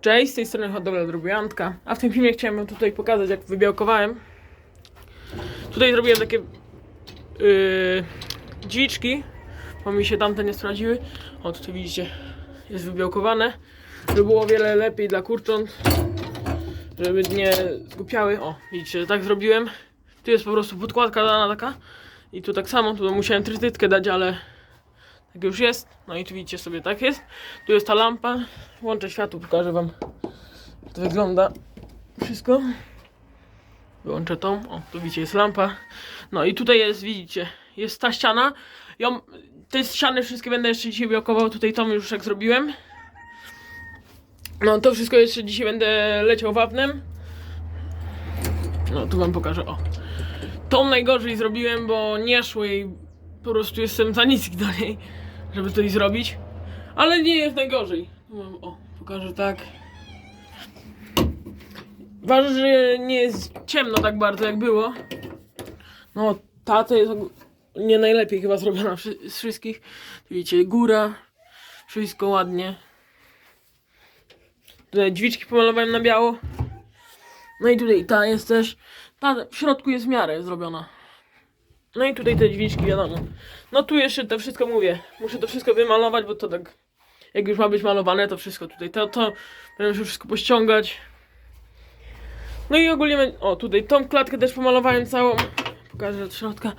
Cześć, z tej strony hodowla drubiantka. A w tym filmie chciałem wam tutaj pokazać, jak wybiałkowałem. Tutaj zrobiłem takie yy, dźwiczki, bo mi się tamte nie sprawdziły. O, tutaj widzicie, jest wybiałkowane. Żeby było wiele lepiej dla kurcząt, żeby nie zgupiały. O, widzicie, tak zrobiłem. Tu jest po prostu podkładka dana taka. I tu tak samo, tu musiałem trytytkę dać, ale tak już jest. No i tu widzicie sobie, tak jest. Tu jest ta lampa. Włączę światło, pokażę wam jak to wygląda. Wszystko. Wyłączę tą. O, tu widzicie, jest lampa. No i tutaj jest, widzicie, jest ta ściana. Ją, te ściany wszystkie będę jeszcze dzisiaj blokował. Tutaj tą już jak zrobiłem. No to wszystko jeszcze dzisiaj będę leciał wapnem. No tu wam pokażę, o. Tą najgorzej zrobiłem, bo nie jej. Po prostu jestem za niski do niej, żeby coś zrobić. Ale nie jest najgorzej. Mam, o, pokażę tak. Ważne, że nie jest ciemno tak bardzo jak było. No, ta to jest nie najlepiej chyba zrobiona z wszystkich. Tu widzicie, góra. Wszystko ładnie. Tutaj drzwiczki pomalowałem na biało. No i tutaj ta jest też. Ta w środku jest w miarę zrobiona. No i tutaj te drzwiczki, wiadomo. No tu jeszcze to wszystko mówię. Muszę to wszystko wymalować, bo to tak. Jak już ma być malowane, to wszystko tutaj. To, to będę wszystko pościągać. No i ogólnie. O, tutaj tą klatkę też pomalowałem całą. Pokażę od środka.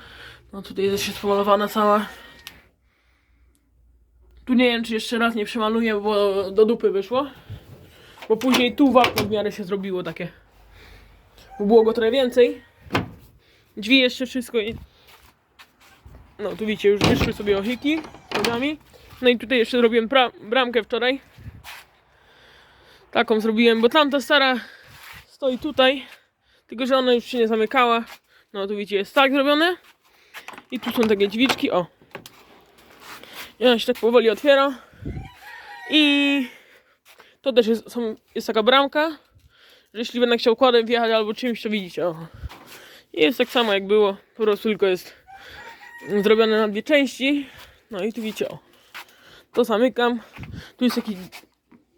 No tutaj też jest pomalowana cała. Tu nie wiem, czy jeszcze raz nie przemaluję, bo do dupy wyszło. Bo później tu wapno w miarę się zrobiło takie. Bo było go trochę więcej. Drzwi jeszcze wszystko i... No tu widzicie, już wyszły sobie ochiki nogami. No i tutaj jeszcze zrobiłem bramkę wczoraj. Taką zrobiłem, bo tamta stara stoi tutaj. Tylko, że ona już się nie zamykała. No tu widzicie, jest tak zrobione. I tu są takie drzwiczki, o. I ona się tak powoli otwiera. I to też jest, są, jest taka bramka, że jeśli będę chciał kładem wjechać albo czymś, to widzicie, o. I jest tak samo jak było, po prostu tylko jest zrobione na dwie części. No i tu widzicie, o. To zamykam. Tu jest taki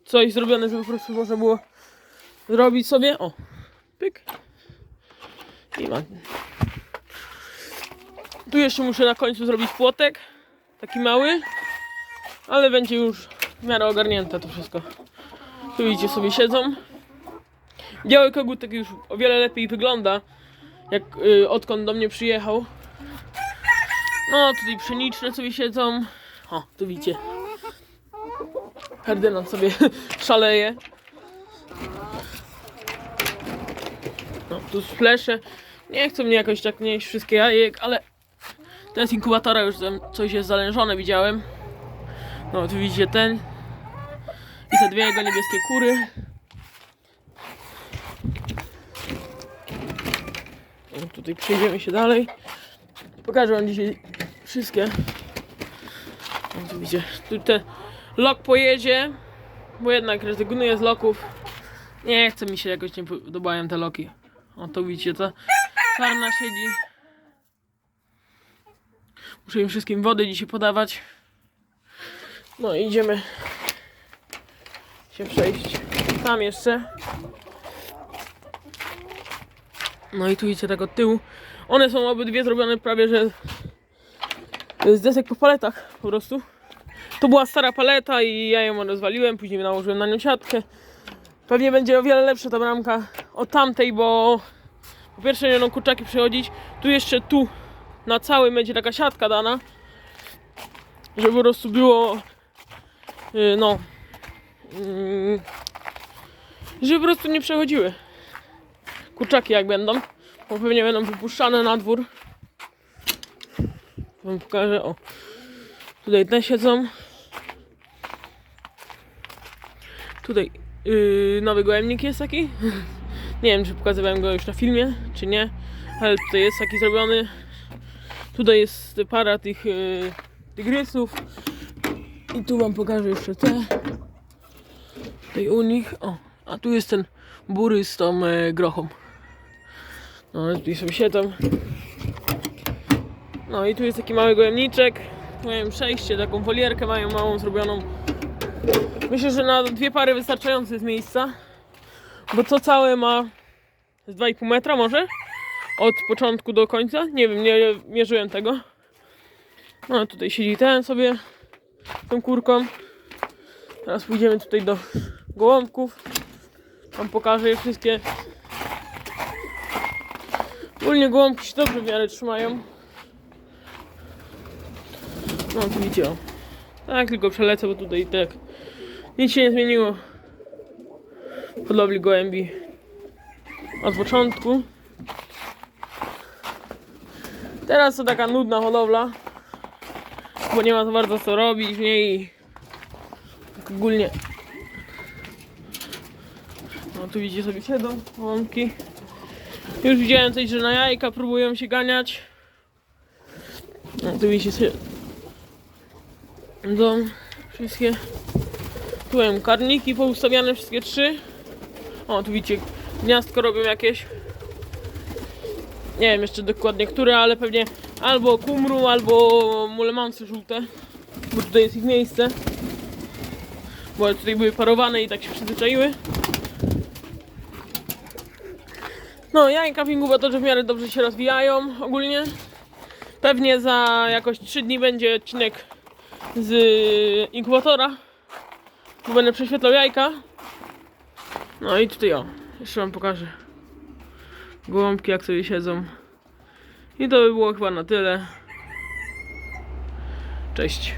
coś zrobione, żeby po prostu można było zrobić sobie, o. Pyk. I ma. Tu jeszcze muszę na końcu zrobić płotek. Taki mały. Ale będzie już w miarę ogarnięte to wszystko. Tu widzicie sobie siedzą. Biały kogutek już o wiele lepiej wygląda. Jak y, odkąd do mnie przyjechał. No tutaj pszeniczne sobie siedzą. O, tu widzicie. Ferdynand sobie szaleje. No, tu splesze. Nie chcą mnie jakoś tak nieść wszystkie jajek, ale ten z inkubatora już coś jest zalężone, widziałem. No, tu widzicie ten. I te dwie jego niebieskie kury. No, tutaj przejdziemy się dalej. Pokażę wam dzisiaj wszystkie. Tu widzicie, tu ten lok pojedzie, bo jednak rezygnuję z loków. Nie chce mi się jakoś nie podobają te loki. O, to widzicie, ta czarna siedzi. Muszę im wszystkim wody dzisiaj podawać. No idziemy się przejść. Tam jeszcze. No i tu widzicie tak od tyłu. One są obydwie zrobione prawie, że z desek po paletach po prostu. To była stara paleta i ja ją rozwaliłem, później nałożyłem na nią siatkę. Pewnie będzie o wiele lepsza ta bramka od tamtej, bo po pierwsze nie będą kurczaki przychodzić. Tu jeszcze tu na całym będzie taka siatka dana, żeby po prostu było yy, no yy, żeby po prostu nie przechodziły kurczaki jak będą, bo pewnie będą wypuszczane na dwór. Wam pokażę, o tutaj te siedzą. Tutaj yy, nowy gołębnik jest taki. nie wiem, czy pokazywałem go już na filmie, czy nie, ale tutaj jest taki zrobiony. Tutaj jest para tych yy, tygrysów. I tu wam pokażę jeszcze te. Tutaj u nich. O, a tu jest ten bury z tą e, grochą. No, tutaj sobie siedzą. No i tu jest taki mały gołębniczek. Mają przejście, taką folierkę mają małą zrobioną. Myślę, że na dwie pary wystarczające jest miejsca. Bo to całe ma z 2,5 metra może? Od początku do końca? Nie wiem, nie mierzyłem tego. No tutaj siedzi ten sobie tą kurką. Teraz pójdziemy tutaj do gołąbków. Wam pokażę je wszystkie. Ogólnie gołąbki się dobrze w miarę trzymają. No tu widzicie. Tak, tylko przelecę, bo tutaj tak nic się nie zmieniło. Hodowli gołębi od początku. Teraz to taka nudna hodowla, bo nie ma za bardzo co robić w niej. Tak ogólnie. No tu widzicie sobie siedzą łąki. Już widziałem coś, że na jajka próbują się ganiać. No tu widzicie dom, wszystkie. Tu mam karniki poustawiane, wszystkie trzy. O, tu widzicie, gniazdko robią jakieś. Nie wiem jeszcze dokładnie które, ale pewnie albo kumru, albo mulemansy żółte. Bo tutaj jest ich miejsce. Bo tutaj były parowane i tak się przyzwyczaiły. No, jajka w inkubatorze w miarę dobrze się rozwijają ogólnie. Pewnie za jakoś 3 dni będzie odcinek z inkubatora. Bo będę prześwietlał jajka. No i tutaj o, jeszcze wam pokażę. Gołąbki jak sobie siedzą. I to by było chyba na tyle. Cześć.